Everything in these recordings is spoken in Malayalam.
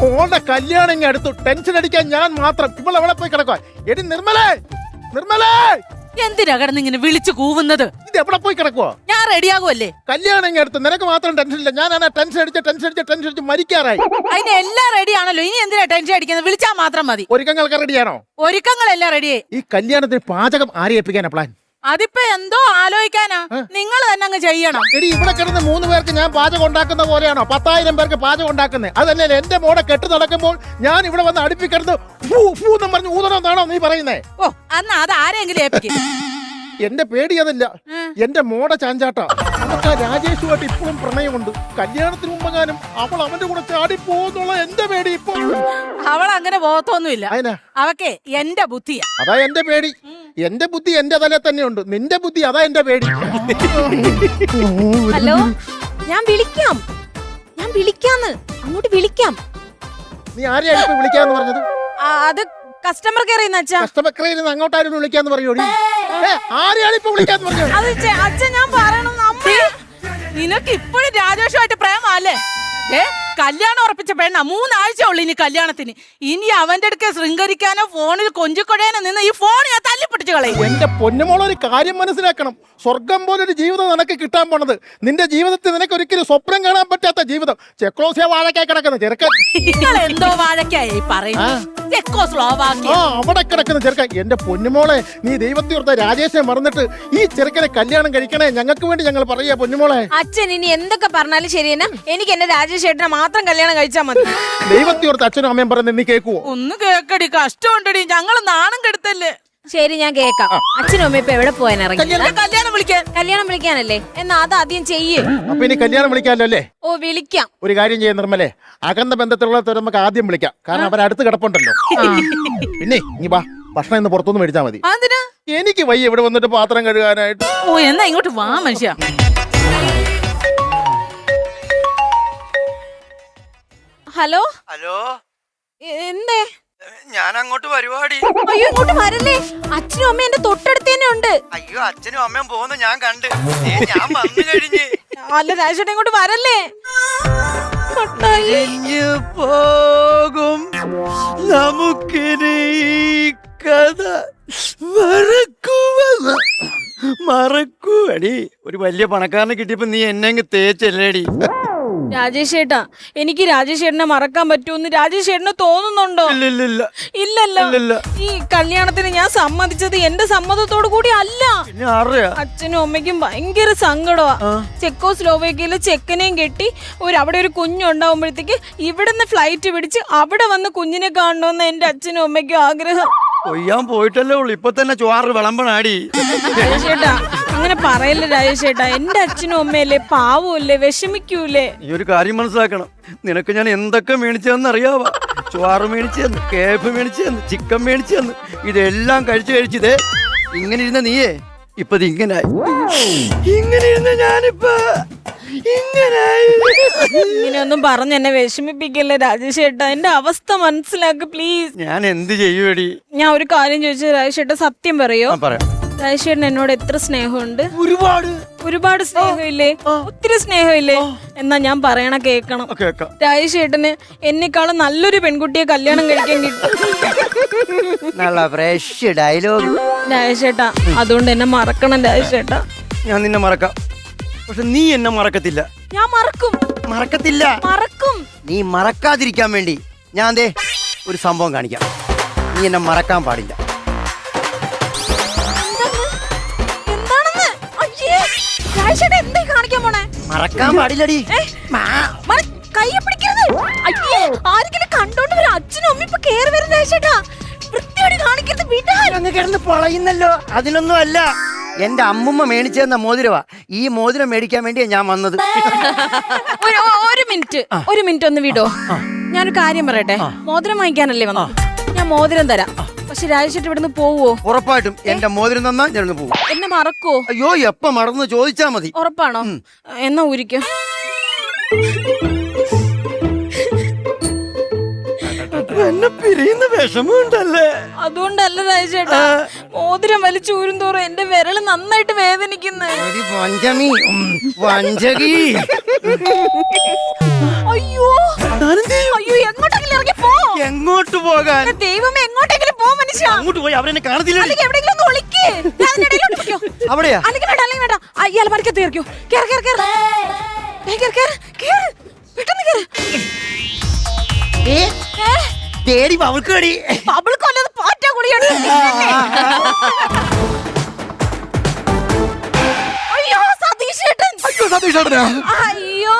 മോളുടെ കല്യാണം അടുത്തു ടെൻഷൻ അടിക്കാൻ ഞാൻ മാത്രം. ഇപ്പോൾ അവിടെ പോയി കിടക്കുക എടി നിർമ്മലേ നിർമ്മലേ. എന്തിനാ കിടന്ന് ഇങ്ങനെ വിളിച്ചു കൂവുന്നത്? ഇത് എവിടെ പോയി കിടക്കുവോ? ഞാൻ റെഡിയാകുമല്ലേ കല്യാണം ഇങ്ങനെ അടുത്ത് നിനക്ക് മാത്രം ടെൻഷൻ ഇല്ല. ഞാൻ ആ ടെൻഷൻ അടിച്ച് ടെൻഷൻ അടിച്ച് ടെൻഷൻ അടിച്ച് മരിക്കാറായി. അതിന് എല്ലാം റെഡി ആണല്ലോ ഇനി എന്തിനാ ടെൻഷൻ അടിക്കുന്നത്? വിളിച്ചാൽ മാത്രം മതി. ഒരുക്കങ്ങൾക്ക് റെഡിയാണോ ഒരുക്കങ്ങളെല്ലാം റെഡിയായി ഈ കല്യാണത്തിന് പാചകം ആരെ ഏൽപ്പിക്കാനാ പ്ലാൻ അതിപ്പോ എന്തോ ആലോചിക്കാനാ? നിങ്ങൾ തന്നെ അങ്ങ് ചെയ്യണം. എടി ഇവിടെ കിടന്ന് മൂന്ന് പേർക്ക് ഞാൻ പാചകം ഉണ്ടാക്കുന്ന പോലെയാണോ? പത്തായിരം പേർക്ക് പാചകം ഉണ്ടാക്കുന്നത് അതല്ലേ എന്റെ മോടെ കെട്ട് നടക്കുമ്പോൾ ഞാൻ ഇവിടെ വന്ന് അടുപ്പിക്കിടന്ന് പറഞ്ഞു ഊതണം എന്നാണോ നീ പറയുന്നേ? ഓ അന്ന് അത് ആരെങ്കിലും ഏൽപ്പിക്കും. എന്റെ പേടി അതല്ല എന്റെ മോടെ ചാഞ്ചാട്ടാ. നമുക്ക് ആ രാജേഷുമായിട്ട് ഇപ്പോഴും പ്രണയമുണ്ട്. കല്യാണത്തിന് മുമ്പെങ്ങാനും അവൾ അവന്റെ കൂടെ ചാടി പോകുന്നുള്ള എന്റെ പേടി ഇപ്പോ അവൾ അങ്ങനെ അതിനാ അവക്കെ എന്റെ ബുദ്ധിയാ. അതാ എന്റെ പേടി. എന്റെ ബുദ്ധി എന്റെ തലേ തന്നെയുണ്ട്. നിന്റെ ബുദ്ധി അതാ എന്റെ പേടി. ഹലോ ഞാൻ വിളിക്കാം. ഞാൻ വിളിക്കാന്ന്. അങ്ങോട്ട് വിളിക്കാം. നീ ആരെയാണ് ഇപ്പൊ വിളിക്കാന്ന് പറഞ്ഞത്? ആ, അത് കസ്റ്റമർ കെയർ ചെയ്യുന്ന അച്ഛാ. കസ്റ്റമർ കെയറിൽ നിന്ന് അങ്ങോട്ടാരും വിളിക്കാന്ന് പറയോടി ആരെയാണ് ഇപ്പൊ വിളിക്കാന്ന് പറഞ്ഞത്? അത് ചെ- അച്ഛൻ ഞാൻ പറയണം അമ്മ. നിനക്ക് ഇപ്പോഴും രാജേഷുമായിട്ട് പ്രേമല്ലേ ഏ? കല്യാണം ഉറപ്പിച്ച പെണ്ണ. മൂന്നാഴ്ച ഉള്ളു ഇനി കല്യാണത്തിന്. ഇനി അവന്റെ അടുക്കെ ശൃംഗരിക്കാനോ ഫോണിൽ കൊഞ്ചിക്കൊടയാനോ നിന്ന് ഈ ഫോൺ ഞാൻ തല്ലിപ്പിടിച്ചു കളയും. എന്റെ പൊന്നുമോളൊരു കാര്യം മനസ്സിലാക്കണം. സ്വർഗം ഒരു ജീവിതം നിനക്ക് കിട്ടാൻ പോണത്. നിന്റെ ജീവിതത്തിൽ നിനക്ക് ഒരിക്കലും സ്വപ്നം കാണാൻ പറ്റാത്ത ജീവിതം. ചെക്ലോസിയ വാഴക്കായി കിടക്കുന്ന ചെറുക്കൻ. നിങ്ങൾ എന്തോ വാഴക്കായി പറയുന്നത് ചെക്കോസ്ലോവാക്യ. ആ അവിടെ കിടക്കുന്ന ചെറുക്കൻ. എന്റെ പൊന്നുമോളെ നീ ദൈവത്തോർത്ത രാജേഷെ മറന്നിട്ട് ഈ ചെറുക്കനെ കല്യാണം കഴിക്കണേ ഞങ്ങൾക്ക് വേണ്ടി ഞങ്ങൾ പറയാ പൊന്നുമോളെ. അച്ഛൻ ഇനി എന്തൊക്കെ പറഞ്ഞാലും ശരിയെന്നാ? എനിക്ക് എന്റെ രാജേഷ് ചേട്ടനെ മാത്രം കല്യാണം കഴിച്ചാൽ മതി. ദൈവത്തിയോർത്ത് അച്ഛനും അമ്മയും പറയുന്നത് നീ കേൾക്കുവോ? ഒന്ന് കേക്കടി കഷ്ടമുണ്ടടി. ഞങ്ങൾ നാണം കെടുത്തല്ലേ? ശരി ഞാൻ കേക്കാം അച്ഛനും അമ്മയും ഇപ്പൊ എവിടെ പോയാൻ ഇറങ്ങി? കല്യാണം വിളിക്കാൻ. കല്യാണം വിളിക്കാനല്ലേ? എന്നാ അത് ആദ്യം ചെയ്യേ. അപ്പൊ ഇനി കല്യാണം വിളിക്കാമല്ലോ അല്ലേ? ഓ വിളിക്കാം. ഒരു കാര്യം ചെയ്യാൻ നിർമ്മലേ. അകന്ന ബന്ധത്തിലുള്ള നമുക്ക് ആദ്യം വിളിക്കാം. കാരണം അവർ അടുത്ത് കിടപ്പുണ്ടല്ലോ. പിന്നെ ഇനി വാ ഭക്ഷണം ഇന്ന് പുറത്തുനിന്ന് മേടിച്ചാൽ മതി. അതിന് എനിക്ക് വയ്യ ഇവിടെ വന്നിട്ട് പാത്രം കഴുകാനായിട്ട്. ഓ എന്നാ ഇങ്ങോട്ട് വാ മനുഷ്യ. ഹലോ? ഹലോ? എന്തേ? ഞാൻ അങ്ങോട്ട് പരിപാടി അയ്യോ ഇങ്ങോട്ട് വരല്ലേ? അച്ഛനും അമ്മയും എന്റെ തൊട്ടടുത്ത് തന്നെ ഉണ്ട്. അയ്യോ അച്ഛനും അമ്മയും പോകുന്ന ഞാൻ കണ്ട്. ഞാൻ വന്നു കഴിഞ്ഞ്. അല്ല രാജേട്ടൻ ഇങ്ങോട്ട് വരല്ലേ. പോകും. നമുക്കിനി കഥ മറക്കുവടി. ഒരു വലിയ പണക്കാരനെ കിട്ടിയപ്പോ നീ എന്നെ അങ്ങ് തേച്ചല്ലേടി. രാജേഷ് ചേട്ടാ എനിക്ക് രാജേഷ് ചേട്ടനെ മറക്കാൻ പറ്റുമെന്ന് രാജേഷ് ചേട്ടന് തോന്നുന്നുണ്ടോ? ഇല്ലല്ലോ. ഈ കല്യാണത്തിന് ഞാൻ സമ്മതിച്ചത് എന്റെ സമ്മതത്തോടു കൂടി അല്ല. അച്ഛനും അമ്മയ്ക്കും ഭയങ്കര സങ്കടമാ ചെക്കോ സ്ലോവേക്കിയയിലെ ചെക്കനെയും കെട്ടി ഒരു അവിടെ ഒരു കുഞ്ഞുണ്ടാവുമ്പോഴത്തേക്ക് ഇവിടുന്ന് ഫ്ലൈറ്റ് പിടിച്ച് അവിടെ വന്ന് കുഞ്ഞിനെ കാണണമെന്ന് എന്റെ അച്ഛനും അമ്മയ്ക്കും ആഗ്രഹം. കൊയ്യാൻ പോയിട്ടല്ലേ ഉള്ളു. ഇപ്പൊ തന്നെ ചോറ് വിളമ്പണാടി. ചേട്ടാ അങ്ങനെ പറയല്ല രാജേഷ് ചേട്ടാ എന്റെ അച്ഛനും അമ്മയല്ലേ? പാവമല്ലേ? വിഷമിക്കൂലേ? ഈ ഒരു കാര്യം മനസ്സിലാക്കണം. നിനക്ക് ഞാൻ എന്തൊക്കെ മേടിച്ചതെന്ന് അറിയാവാ? ചോറ് മേടിച്ചു കേബ് കേഫ് മേടിച്ചു തന്നു ചിക്കൻ മേടിച്ചു തന്നു ഇതെല്ലാം കഴിച്ചു കഴിച്ചതേ ഇങ്ങനെ ഇരുന്ന നീയേ ഇപ്പൊ ഇത് ഇങ്ങനായി. ഇങ്ങനെ ഇരുന്ന ഞാനിപ്പോ ഇങ്ങനെയൊന്നും പറഞ്ഞ് എന്നെ വിഷമിപ്പിക്കല്ലേ രാജേഷ് ചേട്ടാ എന്റെ അവസ്ഥ മനസ്സിലാക്ക് പ്ലീസ് ഞാൻ എന്ത് ചെയ്യുവടി? ഞാൻ ഒരു കാര്യം ചോദിച്ചു രാജേഷ് ചേട്ടാ സത്യം പറയോ? പറയാം. രാജേഷ് ചേട്ടൻ എന്നോട് എത്ര സ്നേഹമുണ്ട്? ഒരുപാട്. ഒരുപാട് സ്നേഹമില്ലേ? ഒത്തിരി സ്നേഹമില്ലേ? എന്നാ ഞാൻ പറയണ കേക്കണം. രാജേഷേട്ടന് എന്നെക്കാളും നല്ലൊരു പെൺകുട്ടിയെ കല്യാണം കഴിക്കാൻ കിട്ടും. നല്ല ഫ്രഷ് ഡയലോഗ് രാജേഷ് ചേട്ടാ അതുകൊണ്ട് എന്നെ മറക്കണം രാജേഷേട്ടാ ഞാൻ നിന്നെ മറക്കാം. പക്ഷെ നീ എന്നെ മറക്കത്തില്ല. ഞാൻ മറക്കും. മറക്കത്തില്ല. മറക്കും. നീ മറക്കാതിരിക്കാൻ വേണ്ടി ഞാൻ ദേ ഒരു സംഭവം കാണിക്കാം. നീ എന്നെ മറക്കാൻ പാടില്ല. മറക്കാൻ പാടില്ലടി. കയ്യെ പിടിക്കരുത്. അയ്യേ ആരെങ്കിലും കണ്ടോണ്ട് വരും. അച്ഛനും അമ്മയും ഇപ്പൊ കേറി വരും രാജേഷ് ചേട്ടാ വൃത്തിയോട് കാണിക്കരുത് കിടന്ന് പൊളയുന്നല്ലോ. അതിനൊന്നും അല്ല. എന്റെ അമ്മുമ്മ മേടിച്ചു തന്ന മോതിരവാ. ഈ മോതിരം മേടിക്കാൻ വേണ്ടിയാ ഞാൻ വന്നത്. ഒരു മിനിറ്റ്. ഒരു മിനിറ്റ് ഒന്ന് വിടോ. ഞാനൊരു കാര്യം പറയട്ടെ. മോതിരം വാങ്ങിക്കാനല്ലേ വന്നത്? ഞാൻ മോതിരം തരാം. പക്ഷെ രാജേഷ് ഇവിടുന്ന് പോവോ? ഉറപ്പായിട്ടും. എന്റെ മോതിരം തന്നാ ഞാൻ പോകും എന്നെ മറക്കോ അയ്യോ എപ്പ മറന്നു ചോദിച്ചാ മതി. ഉറപ്പാണോ? എന്നാ ഊരിക്കോ. എന്നെ പിരിയുന്ന വിഷമമുണ്ടല്ലേ? അതുകൊണ്ടല്ല രാജേട്ടാ മോതിരം വലിച്ചൂരും തോറും എന്റെ വിരൽ നന്നായിട്ട് വേദനിക്കുന്നേ. ഒരു പഞ്ചമി വഞ്ചകി. അയ്യോ. അയ്യോ എങ്ങോട്ടെങ്കിലും ഇറങ്ങി പോ. എങ്ങോട്ട് പോകാൻ? ദൈവം ദൈവമേ എങ്ങോട്ടെങ്കിലും പോ മനുഷ്യ. അങ്ങോട്ട് പോയി അവരെന്നെ കാണത്തില്ല. അല്ലെങ്കിൽ എവിടെയെങ്കിലും ഒന്ന് ഒളിക്ക്. ഞാൻ അതിന്റെ ഇടയിലോട്ട് വെക്കോ അവിടെയാ? അല്ലെങ്കിൽ വേണ്ട അല്ലെങ്കിൽ വേണ്ട. ആ, ഈ അലമാരിക്കകത്ത് കയറിക്കോ. കേറ് കേറ് കേറ് ഏയ്, കേറ് കേറ് കേറ് പെട്ടെന്ന് കേറ് ഏ? തേടി അവൾക്ക് കടി ബബിൾ കൊല്ലത് പാറ്റാ കുടിയാണ് അയ്യോ സതീഷ് ഏട്ടൻ. അയ്യോ സതീഷ് ഏട്ടനാ? അയ്യോ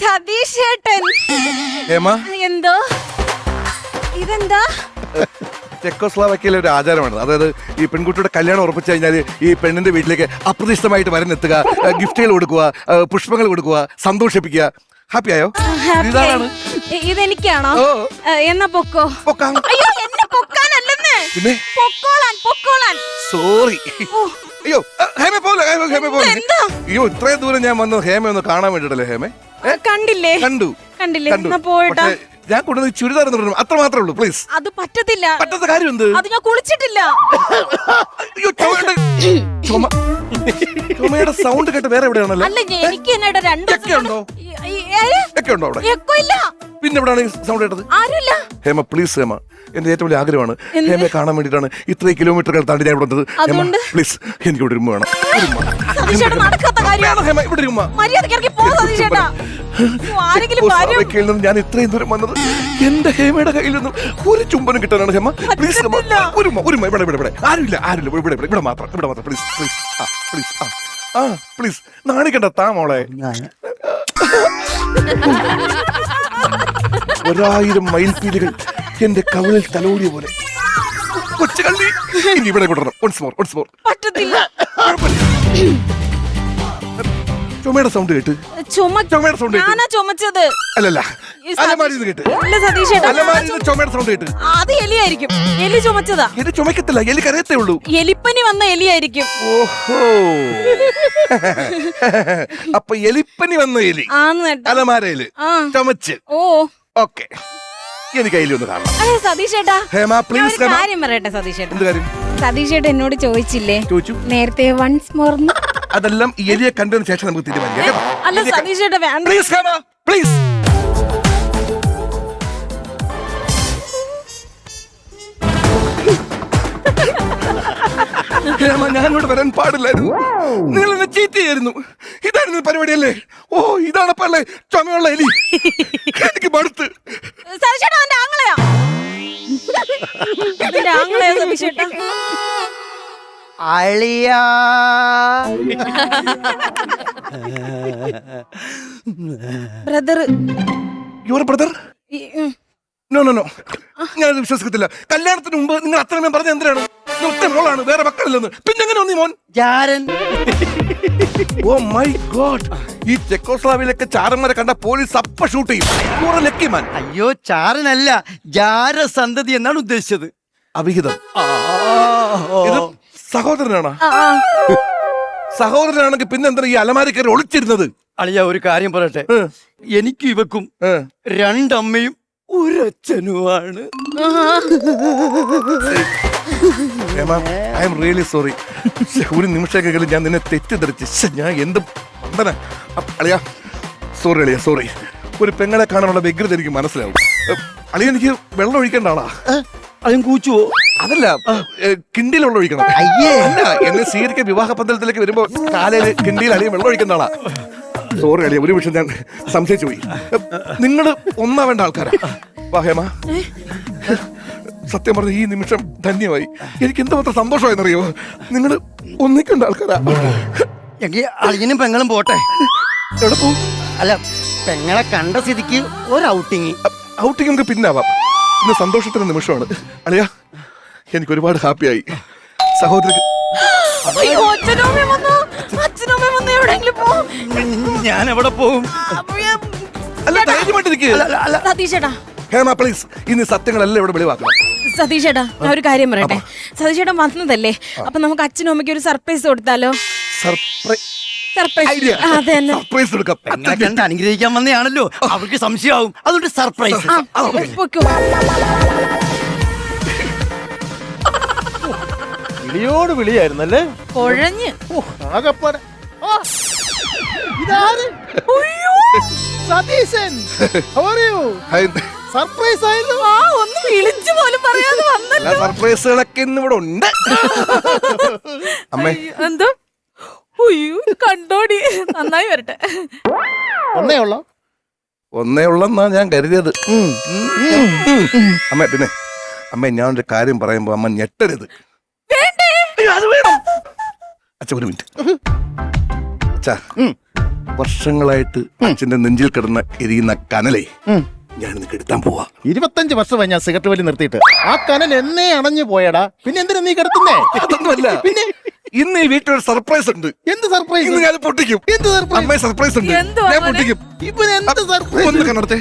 സതീഷ് ഏട്ടൻ. ഹേമ എന്തോ? ഇതെന്താ? ചെക്കോസ്ലാവക്കിയിലെ ഒരു ആചാരമാണ് അതായത് ഈ പെൺകുട്ടിയുടെ കല്യാണം ഉറപ്പിച്ചു കഴിഞ്ഞാൽ ഈ പെണ്ണിന്റെ വീട്ടിലേക്ക് അപ്രതീക്ഷിതമായിട്ട് വരനെത്തുക ഗിഫ്റ്റുകൾ കൊടുക്കുക പുഷ്പങ്ങൾ കൊടുക്കുക സന്തോഷിപ്പിക്കുക. ഹാപ്പി ആയോ? ഇതാണ് ഇ- ഇതെനിക്കാണോ? ഓ. ഏ, എന്നാ പൊക്കോ? പൊക്കാം. അയ്യോ എന്നെ പൊക്കാനല്ലെന്ന്. പിന്നെ? പൊക്കോളാൻ പൊക്കോളാൻ. സോറി അയ്യോ ഹേമ പോലെ ഹേമ ഹേമ പോലെ എന്താ? അയ്യോ ഇത്രയും ദൂരം ഞാൻ വന്നത് ഹേമ ഒന്ന് കാണാൻ വേണ്ടിട്ടല്ലേ ഹേമേ? കണ്ടില്ലേ? കണ്ടു. കണ്ടില്ലേ? കണ്ടു. എന്നാ പക്ഷേ ഞാൻ കൊണ്ടുവന്ന് ചുരിദാർ എന്ന് പറഞ്ഞു അത്ര മാത്രമേ ഉള്ളൂ പ്ലീസ് അത് പറ്റത്തില്ല. പറ്റാത്ത കാര്യം എന്ത് അത് ഞാൻ കുളിച്ചിട്ടില്ല. അയ്യോ ചുമയുടെ ചുമ ചുമയുടെ സൗണ്ട് കേട്ട് വേറെ എവിടെയാണല്ലോ? അല്ല എനിക്ക് രണ്ട് ഉണ്ടോ? ഒക്കെ ഉണ്ടോ അവിടെ? എക്കോ ഇല്ല. പിന്നെ എവിടെയാണ് സൗണ്ട് കേട്ടത്? ആരുമില്ല. ഹേമ പ്ലീസ് ഹേമ. എന്റെ ഏറ്റവും വലിയ ആഗ്രഹമാണ്? ഹേമയെ കാണാൻ വേണ്ടിയിട്ടാണ് ഇത്രയും കിലോമീറ്ററുകൾ താണ്ടി ഞാൻ ഇവിടെ വന്നത്. ഹേമ അതുകൊണ്ട്? പ്ലീസ് എനിക്ക് ഇവിടെ ഇരുമ്പ് വേണം. ഉമ്മ. നടക്കാത്ത കാര്യമാണ് വേണം ഹേമ ഇവിടെ പോ സതീഷേട്ടാ. ഓ, ആരെങ്കിലും നിന്ന് ഞാൻ ഇത്രയും ദൂരം വന്നത് എന്റെ ഹേമയുടെ കയ്യിൽ നിന്നും ഒരു ചുംബനം കിട്ടാനാണ് ഹേമ. പ്ലീസ് ഹേമ പറ്റത്തില്ല. ഒരു ഉമ്മ ഒരു ഉമ്മ. ഇവിടെ ഇവിടെ ഇവിടെ. ആരുമില്ല ആരുമില്ല. ഇവിടെ ഇവിടെ ഇവിടെ മാത്രം ഇവിടെ മാത്രം. പ്ലീസ് പ്ലീസ് ആ പ്ലീസ് ആ. ആ പ്ലീസ് നാണിക്കണ്ട താ മോളെ. ഒരായിരം മയിൽപ്പീലികൾ എന്റെ കവലിൽ തലോടിയ പോലെ. കൊച്ചു ഇനി ഇവിടെ വിടണം ഒൺസ് മോർ ഒൺസ് മോർ പറ്റത്തില്ല. ചുമയുടെ സൗണ്ട് കേട്ട്. ചുമയുടെ സൗണ്ട് കേട്ട്. ഞാനാ ചുമച്ചത്. അല്ലല്ല. അലമാരിന്ന് കേട്ട്. അലമാരിന്ന് ചുമയുടെ സൗണ്ട് കേട്ട്. അത് എലിയായിരിക്കും. എലി ചുമച്ചതാ. എലി ചുമക്കത്തില്ല. എലി കരയത്തേ ഉള്ളൂ. എലിപ്പനി വന്ന എലിയായിരിക്കും. ഓഹോ. അപ്പൊ എലിപ്പനി വന്ന എലി. അലമാരയിൽ. ചുമച്ച്. ഓ. ഓക്കെ. എനിക്ക് കയ്യിൽ ഒന്ന് കാണണം. അതെ സതീഷേട്ടാ. ഹേമ പ്ലീസ് ഹേമ. കാര്യം പറയട്ടെ സതീഷേട്ടാ. എന്ത് കാര്യം? സതീഷേട്ടൻ എന്നോട് ചോദിച്ചില്ലേ? ചോദിച്ചു. നേരത്തെ വൺസ് മോർന്ന് അതെല്ലാം ഈ എലിയെ കണ്ടതിന് ശേഷം നമുക്ക് തീരുമാനിക്കാം കേട്ടോ? അല്ല സതീഷേട്ടാ വേണ്ട. പ്ലീസ് ഹേമ പ്ലീസ് ഹേമ ഞാനിവിടെ വരാൻ പാടില്ലായിരുന്നു. നിങ്ങൾ എന്നെ ചീറ്റ് ചെയ്യായിരുന്നു ഇതായിരുന്നു പരിപാടിയല്ലേ? ഓ ഇതാണ് അല്ലേ? ചുമയുള്ള എലി. എനിക്ക് മടുത്ത്. ആങ്ങളെയാ. ആങ്ങളെയാ അളിയാ. Brother your brother no no no ഞാനത് വിശ്വസിക്കത്തില്ല. കല്യാണത്തിന് മുമ്പ് നിങ്ങൾ അത്രമേ പറഞ്ഞ എന്തിനാണ്? ഒറ്റ മോളാണ് വേറെ മക്കളില്ലെന്ന്. പിന്നെ എങ്ങനെ ഒന്നീ മോൻ? ജാരൻ. ഓ മൈ ഗോഡ് ഈ ചെക്കോസ്ലാവിലൊക്കെ ചാരന്മാരെ കണ്ട പോലീസ് അപ്പ ഷൂട്ട് ചെയ്യും. യുവർ ലക്കി മാൻ അയ്യോ ചാരനല്ല ജാരസന്തതി എന്നാണ് ഉദ്ദേശിച്ചത്. അവിഹിതം. ഇത് സഹോദരനാണോ? സഹോദരനാണെങ്കിൽ പിന്നെ എന്താ ഈ അലമാരി കയറി ഒളിച്ചിരുന്നത്? അളിയ ഒരു കാര്യം പറയട്ടെ. എനിക്കും ഇവക്കും. രണ്ടമ്മയും ഒരച്ഛനുമാണ്. I'm really sorry. ഒരു നിമിഷമൊക്കെ ഞാൻ നിന്നെ തെറ്റിദ്ധരിച്ച്. ഞാൻ എന്ത് പന്തന അളിയാ സോറി അളിയാ സോറി. ഒരു പെങ്ങളെ കാണാനുള്ള വ്യഗ്രത എനിക്ക് മനസ്സിലാവും. അളിയ എനിക്ക് വെള്ളം ഒഴിക്കേണ്ട ആളാ. അതും കൂച്ചുവോ? അതല്ല കിണ്ടിയിൽ വെള്ളം ഒഴിക്കണം. അയ്യേ. അല്ല എന്നെ സീരിക്ക് വിവാഹ പന്തലത്തിലേക്ക് വരുമ്പോ കാലയിൽ കിണ്ടിയിൽ അളിയും വെള്ളം ഒഴിക്കേണ്ട ആളാ. സോറി അളിയ ഒരു നിമിഷം ഞാൻ സംശയിച്ചു പോയി. നിങ്ങൾ ഒന്നാവേണ്ട ആൾക്കാരാ. വാ ഹേമ. സത്യം പറഞ്ഞ ഈ നിമിഷം ധന്യമായി. എനിക്ക് എന്തുമാത്രം സന്തോഷമായെന്നറിയോ? നിങ്ങൾ ഒന്നിക്കേണ്ട ആൾക്കാരാ. എങ്കിൽ അളിയനും പെങ്ങളും പോട്ടെ. എവിടെ അല്ല പെങ്ങളെ കണ്ട സ്ഥിതിക്ക് ഒരു ഔട്ടിങ്. ഔട്ടിങ് നമുക്ക് പിന്നാവാം. ഇന്ന് സന്തോഷത്തിന്റെ നിമിഷമാണ്. അളിയ എനിക്ക് ഒരുപാട് ഹാപ്പിയായി. സഹോദരി അയ്യോ അച്ഛനും അമ്മയും വന്നു അച്ഛനും അമ്മയും വന്നു? എവിടെയെങ്കിലും പോ. ഞാൻ എവിടെ പോവും അല്ല ധൈര്യമായിട്ടിരിക്കുക സതീഷേട്ടാ ഹേമ പ്ലീസ് ഇന്ന് സത്യങ്ങളെല്ലാം ഇവിടെ വെളിവാക്കണം. സതീഷേട്ടാ ഞാൻ ഒരു കാര്യം പറയട്ടെ? സതീഷേട്ടൻ വന്നതല്ലേ? അപ്പൊ നമുക്ക് അച്ഛനും അമ്മയ്ക്ക് ഒരു സർപ്രൈസ് കൊടുത്താലോ? Surprise surprise. ഐഡിയ. അതെ സർപ്രൈസ് എടുക്കാം പെങ്ങളെ കണ്ട് അനുഗ്രഹിക്കാൻ വന്നതാണല്ലോ അവർക്ക് സംശയമാവും. അതുകൊണ്ട് സർപ്രൈസ്. വിളിയോട് വിളിയായിരുന്നല്ലേ? കുഴഞ്ഞ്. ഓ ആകപ്പാടെ. ഇതാര്? സതീശൻ? സർപ്രൈസ് ആയിരുന്നു. ആ ഒന്ന് വിളിച്ചു പോലും പറയാതെ വന്നല്ലോ. സർപ്രൈസുകളൊക്കെ ഇന്ന് ഇവിടെ ഉണ്ട്. അമ്മേ. എന്തോ? ഉയ്യോ കണ്ടോടി. നന്നായി വരട്ടെ. ഒന്നേ ഉള്ളോ? ഒന്നേ ഉള്ളെന്നാ ഞാൻ കരുതിയത്. ഉം. അമ്മ പിന്നെ അമ്മ ഞാനൊരു ഒരു കാര്യം പറയുമ്പോ അമ്മ ഞെട്ടരുത്. അയ്യോ, അത് വേണം. അച്ഛ ഒരു മിനിറ്റ്. അച്ഛാ വർഷങ്ങളായിട്ട് അച്ഛന്റെ നെഞ്ചിൽ കിടന്ന എരിയുന്ന കനലേ ഞാൻ നിനക്ക് എടുത്താൻ പോവാ. ഇരുപത്തഞ്ച് വർഷമായി ഞാൻ സിഗരറ്റ് വലി നിർത്തിയിട്ട്. ആ കനൽ എന്നേ അണഞ്ഞു പോയടാ. പിന്നെ എന്തിനാ നീ കിടത്തുന്നേ? അതൊന്നുമല്ല. പിന്നെ? ഇന്ന് ഈ വീട്ടിൽ ഒരു സർപ്രൈസ് ഉണ്ട്. എന്ത് സർപ്രൈസ് ഇന്ന് ഞാൻ പൊട്ടിക്കും. എന്ത് സർപ്രൈസ് അമ്മ സർപ്രൈസ് ഉണ്ട്. എന്തുവാ ഞാൻ മോനെ? പൊട്ടിക്കും. ഇപ്പോ എന്ത് സർപ്രൈസ് ഒന്ന് കണ്ണടത്തെ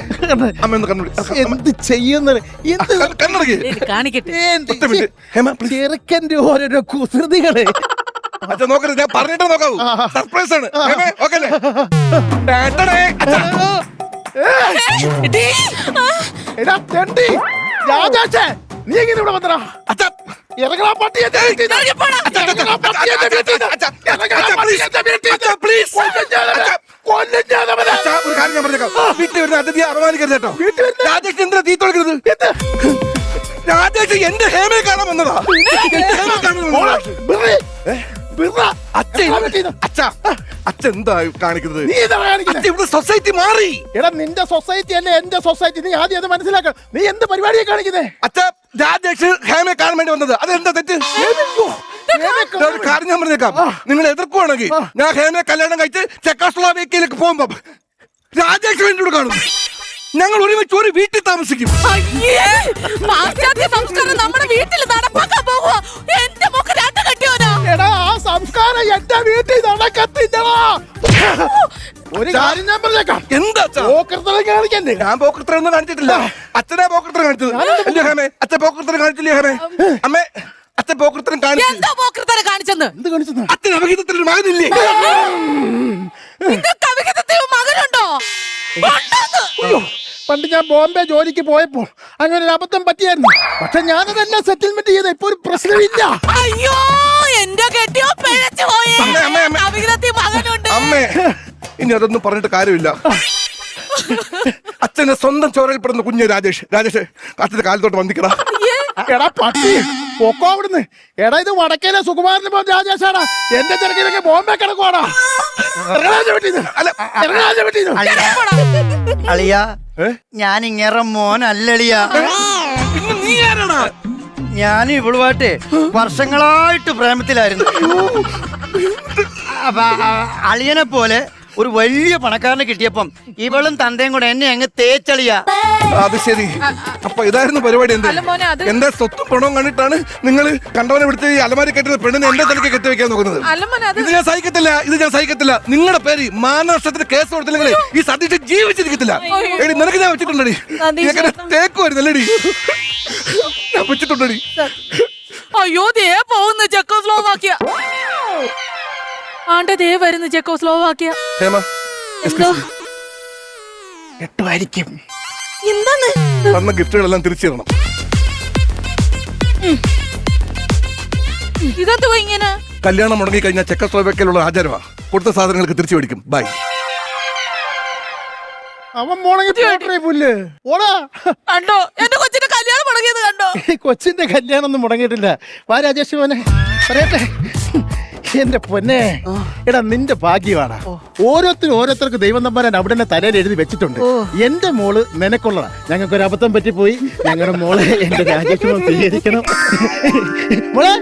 അമ്മ ഒന്ന് കണ്ണടി എന്ത് ചെയ്യുന്നത്? എന്ത് കണ്ണടക്ക്. കാണിക്കട്ടെ. എന്ത് ഒറ്റ മിനിറ്റ്. ഹേമ പ്ലീസ് ചെറുക്കന്റെ ഓരോരോ കുസൃതികൾ. അച്ഛാ നോക്കരുത് ഞാൻ പറഞ്ഞിട്ട് നോക്കാവൂ. സർപ്രൈസ് ആണ്. ഓക്കെ. എടാ തെണ്ടി രാജാച്ചേ നീ എങ്ങനെ ഇവിടെ വന്നടാ? അച്ഛാ. ഇറങ്ങടാ പട്ടി എന്റെ വീട്ടിൽ വീട്ടിൽ വരുന്ന അതിഥിയെ അപമാനിക്കരുത് കേട്ടോ. രാജേഷ് എന്തിനാ തീ തുടക്കരുത് എന്ത്? രാജേഷ് എന്റെ ഹേമയെ കാണാൻ വന്നതാ. എന്റെ ഹേമയെ കാണാൻ മോളെ, വന്നതാ. ബിറി, ബിറ. അച്ഛൻ ഇറങ്ങടാ വീട്ടിൽ നിന്ന്. അച്ഛാ അച്ഛൻ എന്താ കാണിക്കുന്നത്? നീ ഇതാ കാണിക്കുന്നെ. അച്ഛൻ ഇവിടെ സൊസൈറ്റി മാറി. എടാ നിന്റെ സൊസൈറ്റി അല്ലേ എന്റെ സൊസൈറ്റി നീ ആദ്യം അത് മനസ്സിലാക്കണം നീ എന്ത് പരിപാടിയെ കാണിക്കുന്നേ? അച്ഛ രാജേഷ് ഹേമയെ കാണാൻ വേണ്ടി വന്നത്. അതെന്താ തെറ്റ്? ഞാൻ ഒരു കാര്യം ഞാൻ പറഞ്ഞേക്കാം. നിങ്ങൾ എതിർക്കുവാണെങ്കിൽ ഞാൻ ഹേമയെ കല്യാണം കഴിച്ച് ചെക്കോസ്ലോവേക്കിയയിലേക്ക് പോകുമ്പോ രാജേഷ് വേണ്ടി കാണും ഞങ്ങൾ ഒരുമിച്ച് ഒരു വീട്ടിൽ താമസിക്കും. അയ്യേ, പാശ്ചാത്യ സംസ്കാരം നമ്മുടെ വീട്ടിൽ നടപ്പാക്കാൻ പോകുക എന്റെ മോക്ക് രണ്ട് കെട്ടിയോനാ. എടാ ആ സംസ്കാരം എന്റെ വീട്ടിൽ നടക്കത്തില്ലടാ. ഒരു കാര്യം ഞാൻ പറഞ്ഞേക്കാം. എന്താ പോക്കൃത്തരം കാണിക്കണ്ടേ? ഞാൻ പോക്കൃത്തരൊന്നും കാണിച്ചിട്ടില്ല. അച്ഛനെ പോക്കൃത്തരം കാണിച്ചത്. അല്ലേ ഹേമേ? അച്ഛൻ പോക്കൃത്തരം കാണിച്ചില്ലേ ഹേമേ? അമ്മേ അച്ഛൻ പോക്കൃത്തരം കാണിച്ചു എന്താ പോക്കൃത്തരം കാണിച്ചെന്ന്? എന്ത് കാണിച്ചെന്ന്? അച്ഛൻ അപഹിതത്തിൽ ഒരു മകനില്ലേ? നിങ്ങൾക്ക് അവിഹിതത്തിൽ മകനുണ്ടോ? അയ്യോ പണ്ട് ഞാൻ ബോംബെ ജോലിക്ക് പോയപ്പോൾ അങ്ങനെ ഒരു അബദ്ധം പറ്റിയായിരുന്നു. പക്ഷെ ഞാനതെല്ലാം സെറ്റിൽമെന്റ് ചെയ്ത ഇപ്പൊ ഒരു പ്രശ്നമില്ല. അയ്യോ എന്റെ കെട്ടിയോ പിഴച്ചു പോയേ. അമ്മേ, അമ്മേ, അമ്മേ. അവിഹിതത്തിൽ മകനുണ്ട്. അമ്മേ ഇനി അതൊന്നും പറഞ്ഞിട്ട് കാര്യമില്ല. അച്ഛന്റെ സ്വന്തം ചോരയിൽപ്പെടുന്ന കുഞ്ഞ് രാജേഷ്. രാജേഷ് അച്ഛന്റെ കാലത്തോട്ട് വന്നിക്കടാ. എടാ പട്ടി പൊക്കോ അവിടുന്ന്. എടാ ഇത് വടക്കേലെ സുകുമാരന് പോലും രാജേഷാടാ. എന്റെ ചെറുക്കിലൊക്കെ ബോംബെ കിടക്കുവാടാ. അളിയ ഞാൻ ഇങ്ങേറെ മോനല്ലളിയ. ഞാൻ ഇവളുമായിട്ട് വർഷങ്ങളായിട്ട് പ്രേമത്തിലായിരുന്നു. അപ്പൊ അളിയനെ പോലെ ഒരു വലിയ പണക്കാരനെ കിട്ടിയപ്പം ഇവളും തന്തയും കൂടെ എന്നെ അങ്ങ് തേച്ചളിയ. അത് ശരി. അപ്പൊ ഇതായിരുന്നു പരിപാടി എന്ത്? എന്റെ സ്വത്തും പണവും കണ്ടിട്ടാണ് നിങ്ങൾ കണ്ടവനെ വിടുത്ത് ഈ അലമാരി കെട്ടുന്ന പെണ്ണിനെ എന്റെ തലക്ക് കെട്ടി വെക്കാൻ നോക്കുന്നത് ഇത് ഞാൻ സഹിക്കത്തില്ല ഇത് ഞാൻ സഹിക്കത്തില്ല. നിങ്ങളുടെ പേര് മാനനഷ്ടത്തിന് കേസ് കൊടുത്തില്ലെങ്കിൽ ഈ സതീഷ് ജീവിച്ചിരിക്കത്തില്ല. എടി നിനക്ക് ഞാൻ വെച്ചിട്ടുണ്ടടി. തേക്കുമായിരുന്നല്ലേടി ഞാൻ വെച്ചിട്ടുണ്ടടി. അയ്യോ ദേ പോകുന്നു ചെക്കോസ്ലോവാക്കിയ ആണ്ടെ ദേ വരുന്നു എന്തോ? കെട്ടുമായിരിക്കും എന്താണ്? തന്ന ഗിഫ്റ്റുകളെല്ലാം തിരിച്ചു തരണം ഇതെന്തുവാ ഇങ്ങനെ? കല്യാണം മുടങ്ങി കഴിഞ്ഞാൽ ചെക്കസ്ലോവേക്കയിലുള്ള ആചാരമാ. കൊടുത്ത സാധനങ്ങൾക്ക് തിരിച്ചു മേടിക്കും. ബൈ. അവൻ പോട്ടെ പുല്ല്. ഓടാ. കണ്ടോ? എന്റെ കൊച്ചിന്റെ കല്യാണം മുടങ്ങിയത് കണ്ടോ? ഈ കൊച്ചിന്റെ കല്യാണം ഒന്നും മുടങ്ങിയിട്ടില്ല. വാ രാജേഷ് മോനെ. പറയട്ടെ. എന്റെ പൊന്നെ. എടാ നിന്റെ ഭാഗ്യമാണ് ഓരോരുത്തരും ഓരോരുത്തർക്ക് ദൈവം തമ്പാൻ അവിടെ തന്നെ തലയിൽ എഴുതി വെച്ചിട്ടുണ്ട്. എന്റെ മോൾ നിനക്കുള്ളതാ. ഞങ്ങൾക്ക് ഒരു അബദ്ധം പറ്റിപ്പോയി. ഞങ്ങളുടെ മോളെ എന്റെ രാജ്യത്തിനും സ്വീകരിക്കണം. മോളെ.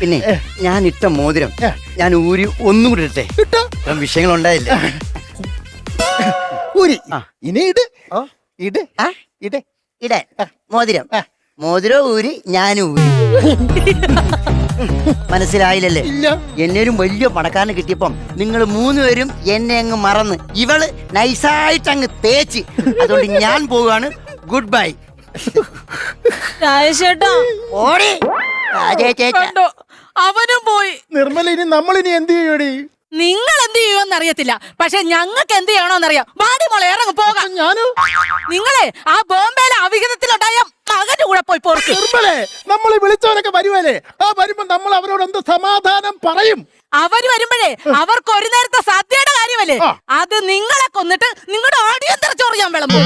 പിന്നെ ഞാൻ ഇട്ട മോതിരം ഞാൻ ഊരി ഒന്നും കൂടി ഇട്ടെ. ഇട്ടോ? വിഷയങ്ങൾ ഉണ്ടായില്ല ഊരി. ഇനി ഇട്. ഇട്. ഇടേ. ഇട്. മോതിരം. മോതിരം ഊരി ഞാൻ ഊരി. മനസ്സിലായില്ലല്ലേ? ഇല്ല. എന്നേലും വലിയ പണക്കാരന് കിട്ടിയപ്പം നിങ്ങൾ മൂന്നുപേരും എന്നെ അങ്ങ് മറന്ന് ഇവൾ നൈസായിട്ട് അങ്ങ് തേച്ച്. അതുകൊണ്ട് ഞാൻ പോവാണ് ഗുഡ് ബൈ രാജേഷേട്ടാ. ഓടി. കണ്ടോ? അവനും പോയി. നിർമ്മല ഇനി നമ്മൾ ഇനി എന്ത് ചെയ്യൂടി നിങ്ങൾ എന്ത് ചെയ്യുമെന്ന് അറിയത്തില്ല പക്ഷെ ഞങ്ങൾക്ക് എന്ത് ചെയ്യണോന്നറിയാം വാടി മോളെ ഇറങ്ങി പോകാം. ഞാനും? നിങ്ങളെ ആ ബോംബെയിലെ പോയി നിർമ്മലേ വിളിച്ചവരൊക്കെ വരുവല്ലേ? ആ വരുമ്പോ നമ്മൾ അവരോട് എന്ത് സമാധാനം പറയും? അവർ വരുമ്പോഴേ അവർക്ക് ഒരു നേരത്തെ സദ്യയുടെ കാര്യമല്ലേ? അത് നിങ്ങളെ കൊന്നിട്ട് നിങ്ങളുടെ ആടിയന്തര ചോറ് വേണം വിളമ്പും.